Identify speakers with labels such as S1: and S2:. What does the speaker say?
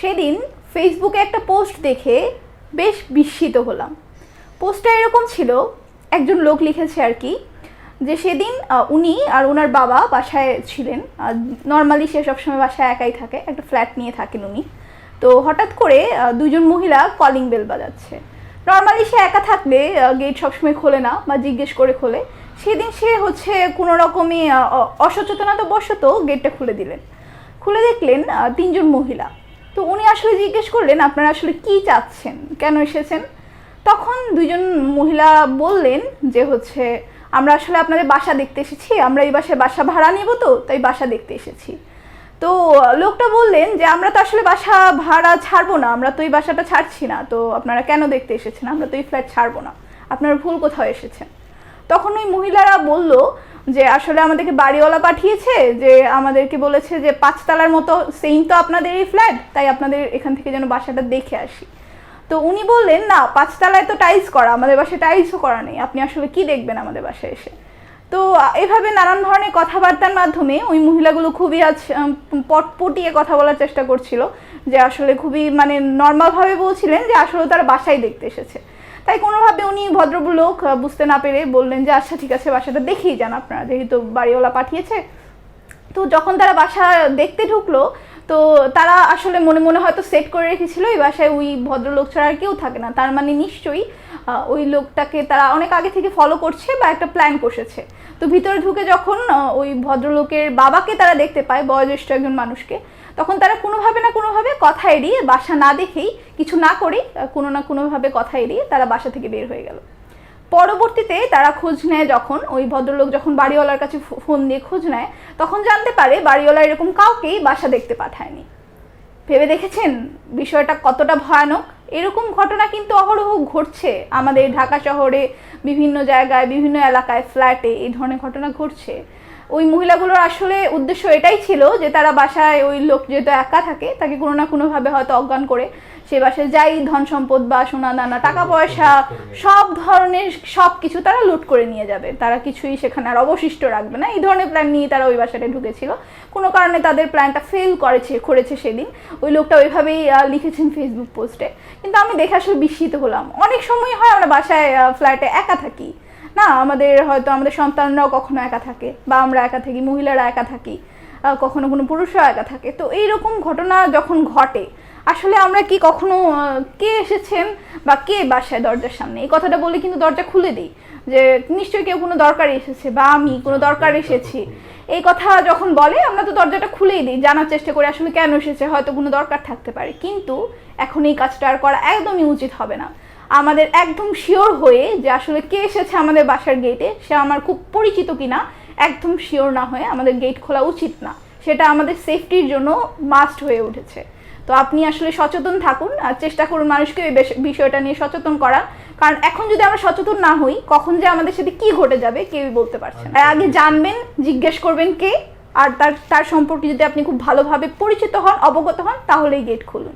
S1: সেদিন ফেসবুকে একটা পোস্ট দেখে বেশ বিস্মিত হলাম। পোস্টটা এরকম ছিল, একজন লোক লিখেছে আর কি, যে সেদিন উনি আর ওনার বাবা বাসায় ছিলেন। নর্মালি সে সবসময় বাসায় একাই থাকে, একটা ফ্ল্যাট নিয়ে থাকেন উনি। তো হঠাৎ করে দুজন মহিলা কলিং বেল বাজাচ্ছে। নর্মালি সে একা থাকলে গেট সবসময় খোলে না বা জিজ্ঞেস করে খোলে। সেদিন সে হচ্ছে কোনো রকমই অসচেতনতা বশত গেটটা খুলে দিলেন। খুলে দেখলেন তিনজন মহিলা। তো উনি আসলে জিজ্ঞেস করলেন, আপনারা আসলে কি চাচ্ছেন? কেন এসেছেন? তখন দুজন মহিলা বললেন যে হচ্ছে, আমরা আসলে আপনাদের বাসা দেখতে এসেছি, আমরা এই বাসায় বাসা ভাড়া নেব তো, তাই বাসা দেখতে এসেছি। তো লোকটা বললেন যে, আমরা তো আসলে বাসা ভাড়া ছাড়বো না, আমরা তো এই বাসাটা ছাড়ছি না, তো আপনারা কেন দেখতে এসেছেন? আমরা তো এই ফ্ল্যাট ছাড়বো না, আপনারা ভুল কোথাও এসেছেন। তখন ওই মহিলারা বলল যে আসলে আমাদেরকে বাড়িওয়ালা পাঠিয়েছে, যে আমাদেরকে বলেছে যে পাঁচতলার মতো সেম তো আপনাদের এই ফ্ল্যাট তাই আপনাদের এখান থেকে যেন বাসাটা দেখে আসি। তো উনি বললেন, না, পাঁচতলায় তো টাইলস করা, আমাদের বাসায় টাইলসও করা নেই। আপনি আসলে কি দেখবেন আমাদের বাসায় এসে? তো এভাবে নানান ধরনের কথাবার্তার মাধ্যমে ওই মহিলাগুলো খুবই আজ পটপটিয়ে কথা বলার চেষ্টা করছিল, যে আসলে খুবই মানে নর্মালভাবে বলছিলেন যে আসলে তারা বাসায় দেখতে এসেছে। তাই কোনোভাবে উনি ভদ্রলোক বুঝতে না পেরে বললেন যে আচ্ছা ঠিক আছে, বাসাটা দেখেই যান আপনারা, যেহেতু বাড়িওয়ালা পাঠিয়েছে। তো যখন তারা বাসা দেখতে ঢুকলো, তো তারা আসলে মনে মনে হয়তো সেট করে রেখেছিল, এই বাসায় ওই ভদ্রলোক ছাড়া আর কেউ থাকে না। তার মানে নিশ্চয়ই ওই লোকটাকে তারা অনেক আগে থেকে ফলো করছে বা একটা প্ল্যান কষেছে। তো ভিতরে ঢুকে যখন ওই ভদ্রলোকের বাবাকে তারা দেখতে পায়, বয়োজ্যেষ্ঠ একজন মানুষকে তখন তারা কোনোভাবে না কোনোভাবে কথা এড়িয়ে বাসা না দেখেই, কিছু না করেই কোনো না কোনোভাবে কথা এড়িয়ে তারা বাসা থেকে বের হয়ে গেল। পরবর্তীতে তারা খোঁজ নেয় যখন, ওই ভদ্রলোক যখন বাড়িওয়ালার কাছে ফোন দিয়ে খোঁজ নেয়, তখন জানতে পারে বাড়িওয়ালা এরকম কাউকেই বাসা দেখতে পাঠায়নি। ভেবে দেখেছেন? বিষয়টা কতটা ভয়ানক? এরকম ঘটনা কিন্তু অহরহ ঘটছে আমাদের ঢাকা শহরে, বিভিন্ন জায়গায়, বিভিন্ন এলাকায়, ফ্ল্যাটে এই ধরনের ঘটনা ঘটছে। ওই মহিলাগুলোর আসলে উদ্দেশ্য এটাই ছিল যে তারা বাসায় ওই লোক যেহেতু একা থাকে তাকে কোনো না কোনোভাবে হয়তো অজ্ঞান করে সে বাসায় যাই ধন সম্পদ বা সোনা দানা টাকা পয়সা সব ধরনের সব কিছু তারা লুট করে নিয়ে যাবে। তারা কিছুই সেখানে আর অবশিষ্ট রাখবে না। এই ধরনের প্ল্যান নিয়ে তারা ওই বাসাটা ঢুকেছিল। কোনো কারণে তাদের প্ল্যানটা ফেল করেছে করেছে সেদিন। ওই লোকটা ওইভাবেই লিখেছেন ফেসবুক পোস্টে কিন্তু আমি দেখে আসলে বিস্মিত হলাম। অনেক সময় হয় আমরা বাসায় ফ্ল্যাটে একা থাকি। না আমাদের হয়তো আমাদের সন্তানরাও কখনো একা থাকে বা আমরা একা থাকি মহিলারা একা থাকি কখনো কোনো পুরুষরা একা থাকে। তো এইরকম ঘটনা যখন ঘটে আসলে আমরা কি কখনো কে এসেছেন বা কে বাসায় দরজার সামনে? এই কথাটা বলে কিন্তু দরজা খুলে দিই যে নিশ্চয়ই কেউ কোনো দরকার এসেছে বা আমি কোনো দরকার এসেছি। এই কথা যখন বলে আমরা তো দরজাটা খুলেই দিই জানার চেষ্টা করি আসলে কেন এসেছে হয়তো কোনো দরকার থাকতে পারে। কিন্তু এখন এই কাজটা আর করা একদমই উচিত হবে না। আমাদের একদম শিওর হয়ে যে আসলে কে এসেছে আমাদের বাসার গেটে সে আমার খুব পরিচিত কিনা একদম শিওর না হয়ে আমাদের গেট খোলা উচিত না। সেটা আমাদের সেফটির জন্য মাস্ট হয়ে উঠেছে। তো আপনি আসলে সচেতন থাকুন আর চেষ্টা করুন মানুষকে এই বেশ- বিষয়টা নিয়ে সচেতন করার কারণ এখন যদি আমরা সচেতন না হই কখন যে আমাদের সাথে কি ঘটে যাবে কেউই বলতে পারছে না। আগে জানবেন জিজ্ঞেস করবেন কে আর তার তার সম্পর্কে যদি আপনি খুব ভালোভাবে পরিচিত হন অবগত হন তাহলেই গেট খুলুন।